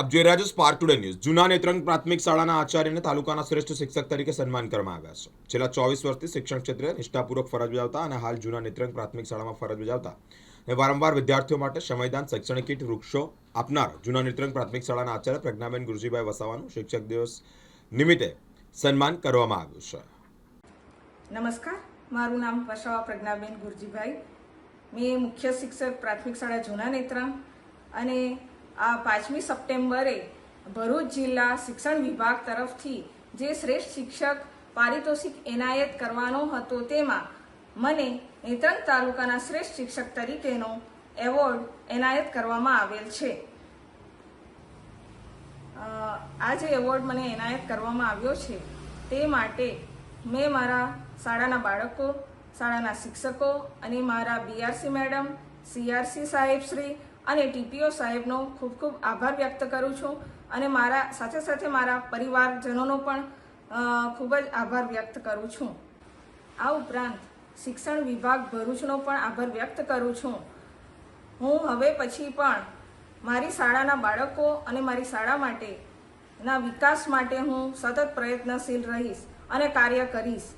આપ જોઈ રહ્યા છો સ્પાર્ક ટુડે ન્યૂઝ જૂના નેત્રંગ પ્રાથમિક શાળાના આચાર્યને તાલુકાના શ્રેષ્ઠ શિક્ષક તરીકે સન્માન કરવામાં આવ્યા છે. છેલ્લા ચોવીસ વર્ષથી શિક્ષણ ક્ષેત્રે નિષ્ઠાપૂર્વક ફરજ બજાવતા અને હાલ જૂના નેત્રંગ પ્રાથમિક શાળામાં ફરજ બજાવતા અને વારંવાર વિદ્યાર્થીઓ માટે સમયદાન શૈક્ષણિક કીટ, વૃક્ષો આપનાર જૂના નેત્રંગ પ્રાથમિક શાળાના આચાર્ય પ્રજ્ઞાબેન ગુરજીભાઈ વસાવાનું શિક્ષક દિવસ નિમિત્તે સન્માન કરવામાં આવ્યું છે. નમસ્કાર. મારું નામ વસાવા પ્રજ્ઞાબેન ગુરજીભાઈ. મેં મુખ્ય શિક્ષક પ્રાથમિક શાળા જૂના નેત્રંગ અને આ પાંચમી સપ્ટેમ્બરે ભરૂચ જિલ્લા શિક્ષણ વિભાગ તરફથી જે શ્રેષ્ઠ શિક્ષક પારિતોષિક એનાયત કરવાનો હતો તેમાં મને નેત્રંગ તાલુકાના શ્રેષ્ઠ શિક્ષક તરીકેનો એવોર્ડ એનાયત કરવામાં આવેલ છે. આ જે એવોર્ડ મને એનાયત કરવામાં આવ્યો છે તે માટે મેં મારા શાળાના બાળકો, શાળાના શિક્ષકો અને મારા બીઆરસી મેડમ સીઆરસી સાહેબ શ્રી અને ટીપીઓ સાહેબનો ખૂબ ખૂબ આભાર વ્યક્ત કરું છું અને મારા સાથે સાથે મારા પરિવારજનોનો પણ ખૂબ જ આભાર વ્યક્ત કરું છું. આ ઉપરાંત શિક્ષણ વિભાગ ભરૂચનો પણ આભાર વ્યક્ત કરું છું. હું હવે પછી પણ મારી શાળાના બાળકો અને મારી શાળા માટેના વિકાસ માટે હું સતત પ્રયત્નશીલ રહીશ અને કાર્ય કરીશ.